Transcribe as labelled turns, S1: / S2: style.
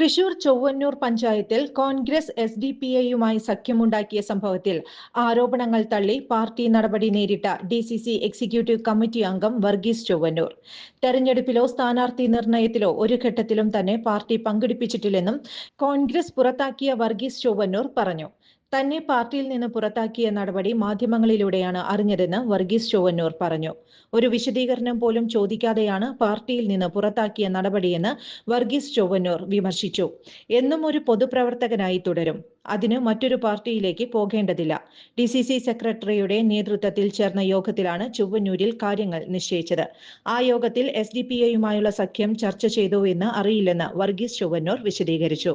S1: Thrissur Chowwannur പഞ്ചായത്തിൽ Congress S D P ഐയുമായി സഖ്യമുണ്ടാക്കിയ സംഭവത്തിൽ ആരോപണങ്ങൾ തള്ളി പാർട്ടി നടപടി നേരിട്ട D C C executive committee അംഗം വർഗീസ് ചൊവ്വന്നൂർ. തെരഞ്ഞെടുപ്പിലോ സ്ഥാനാർത്ഥി നിർണയത്തിലോ ഒരു ഘട്ടത്തിലും തന്നെ പാർട്ടി പങ്കെടുപ്പിച്ചിട്ടില്ലെന്നും കോൺഗ്രസ് പുറത്താക്കിയ വർഗീസ് ചൊവ്വന്നൂർ പറഞ്ഞു. തന്നെ പാർട്ടിയിൽ നിന്ന് പുറത്താക്കിയ നടപടി മാധ്യമങ്ങളിലൂടെയാണ് അറിഞ്ഞതെന്ന് വർഗീസ് ചൊവ്വന്നൂർ പറഞ്ഞു. ഒരു വിശദീകരണം പോലും ചോദിക്കാതെയാണ് പാർട്ടിയിൽ നിന്ന് പുറത്താക്കിയ നടപടിയെന്ന് വർഗീസ് ചൊവ്വന്നൂർ വിമർശിച്ചു. എന്നും ഒരു പൊതുപ്രവർത്തകനായി തുടരും. അതിന് മറ്റൊരു പാർട്ടിയിലേക്ക് പോകേണ്ടതില്ല. ഡി സി സി സെക്രട്ടറിയുടെ നേതൃത്വത്തിൽ ചേർന്ന യോഗത്തിലാണ് ചൊവ്വന്നൂരിൽ കാര്യങ്ങൾ നിശ്ചയിച്ചത്. ആ യോഗത്തിൽ എസ് ഡി പി എയുമായുള്ള സഖ്യം ചർച്ച ചെയ്തു എന്ന് അറിയില്ലെന്ന് വർഗീസ് ചൊവ്വന്നൂർ വിശദീകരിച്ചു.